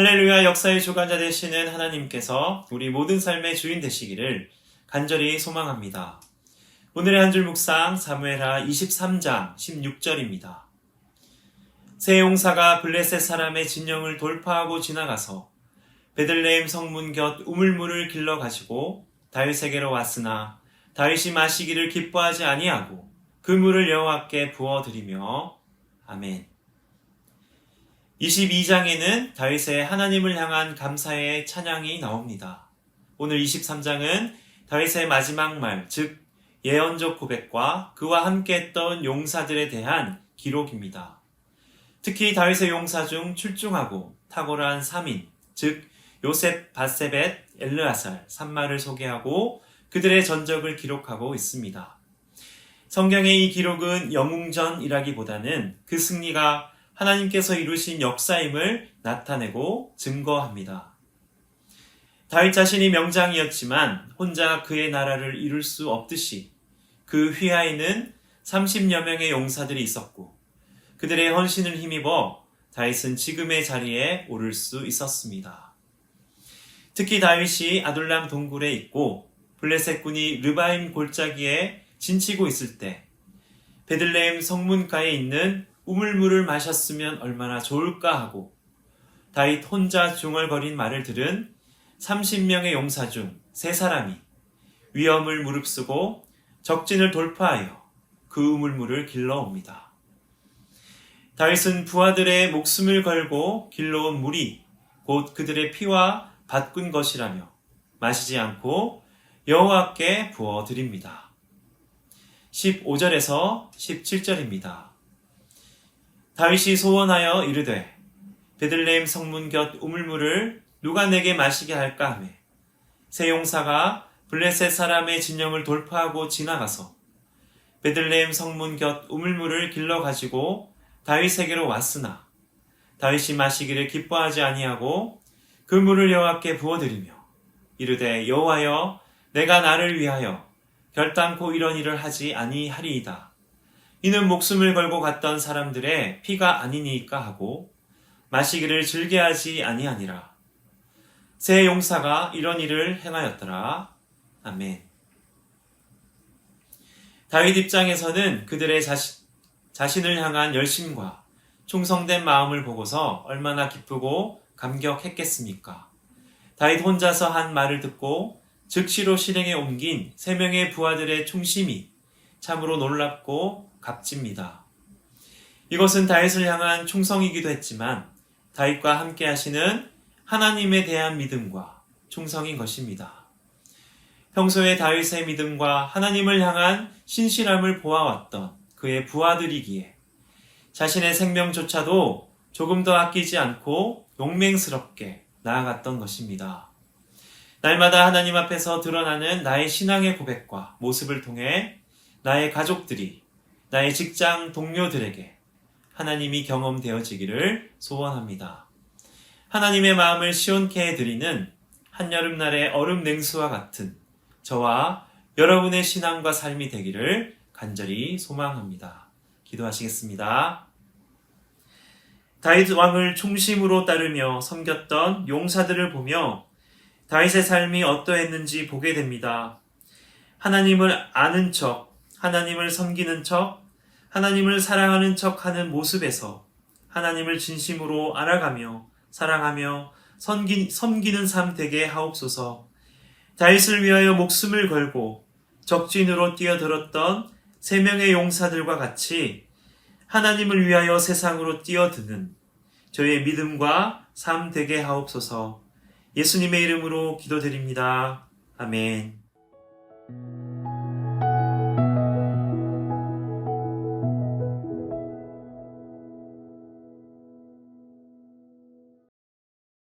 할렐루야 역사의 주관자 되시는 하나님께서 우리 모든 삶의 주인 되시기를 간절히 소망합니다. 오늘의 한 줄 묵상 사무엘하 23장 16절입니다. 새 용사가 블레셋 사람의 진영을 돌파하고 지나가서 베들레헴 성문 곁 우물물을 길러 가지고 다윗에게로 왔으나 다윗이 마시기를 기뻐하지 아니하고 그 물을 여호와께 부어 드리며 아멘. 22장에는 다윗의 하나님을 향한 감사의 찬양이 나옵니다. 오늘 23장은 다윗의 마지막 말, 즉 예언적 고백과 그와 함께 했던 용사들에 대한 기록입니다. 특히 다윗의 용사 중 출중하고 탁월한 3인, 즉 요셉, 바세벳, 엘르아살, 산마를 소개하고 그들의 전적을 기록하고 있습니다. 성경의 이 기록은 영웅전이라기보다는 그 승리가 하나님께서 이루신 역사임을 나타내고 증거합니다. 다윗 자신이 명장이었지만 혼자 그의 나라를 이룰 수 없듯이 그 휘하에는 30여 명의 용사들이 있었고 그들의 헌신을 힘입어 다윗은 지금의 자리에 오를 수 있었습니다. 특히 다윗이 아둘람 동굴에 있고 블레셋 군이 르바임 골짜기에 진치고 있을 때 베들레헴 성문가에 있는 우물물을 마셨으면 얼마나 좋을까 하고 다윗 혼자 중얼거린 말을 들은 30명의 용사 중 세 사람이 위험을 무릅쓰고 적진을 돌파하여 그 우물물을 길러옵니다. 다윗은 부하들의 목숨을 걸고 길러온 물이 곧 그들의 피와 바꾼 것이라며 마시지 않고 여호와께 부어 드립니다. 15절에서 17절입니다. 다윗이 소원하여 이르되 베들레헴 성문 곁 우물물을 누가 내게 마시게 할까 하매 세 용사가 블레셋 사람의 진영을 돌파하고 지나가서 베들레헴 성문 곁 우물물을 길러 가지고 다윗에게로 왔으나 다윗이 마시기를 기뻐하지 아니하고 그 물을 여호와께 부어드리며 이르되 여호와여 내가 나를 위하여 결단코 이런 일을 하지 아니하리이다. 이는 목숨을 걸고 갔던 사람들의 피가 아니니까 하고 마시기를 즐겨하지 아니하니라. 새 용사가 이런 일을 행하였더라. 아멘. 다윗 입장에서는 그들의 자신, 자신을 향한 열심과 충성된 마음을 보고서 얼마나 기쁘고 감격했겠습니까? 다윗 혼자서 한 말을 듣고 즉시로 실행에 옮긴 세 명의 부하들의 충심이 참으로 놀랍고 값집니다. 이것은 다윗을 향한 충성이기도 했지만 다윗과 함께 하시는 하나님에 대한 믿음과 충성인 것입니다. 평소에 다윗의 믿음과 하나님을 향한 신실함을 보아왔던 그의 부하들이기에 자신의 생명조차도 조금 더 아끼지 않고 용맹스럽게 나아갔던 것입니다. 날마다 하나님 앞에서 드러나는 나의 신앙의 고백과 모습을 통해 나의 가족들이 나의 직장 동료들에게 하나님이 경험되어지기를 소원합니다. 하나님의 마음을 시원케 해드리는 한여름날의 얼음 냉수와 같은 저와 여러분의 신앙과 삶이 되기를 간절히 소망합니다. 기도하시겠습니다. 다윗 왕을 중심으로 따르며 섬겼던 용사들을 보며 다윗의 삶이 어떠했는지 보게 됩니다. 하나님을 아는 척, 하나님을 섬기는 척, 하나님을 사랑하는 척 하는 모습에서 하나님을 진심으로 알아가며 사랑하며 섬기, 섬기는 삶 되게 하옵소서. 다윗을 위하여 목숨을 걸고 적진으로 뛰어들었던 세 명의 용사들과 같이 하나님을 위하여 세상으로 뛰어드는 저의 믿음과 삶 되게 하옵소서. 예수님의 이름으로 기도드립니다. 아멘.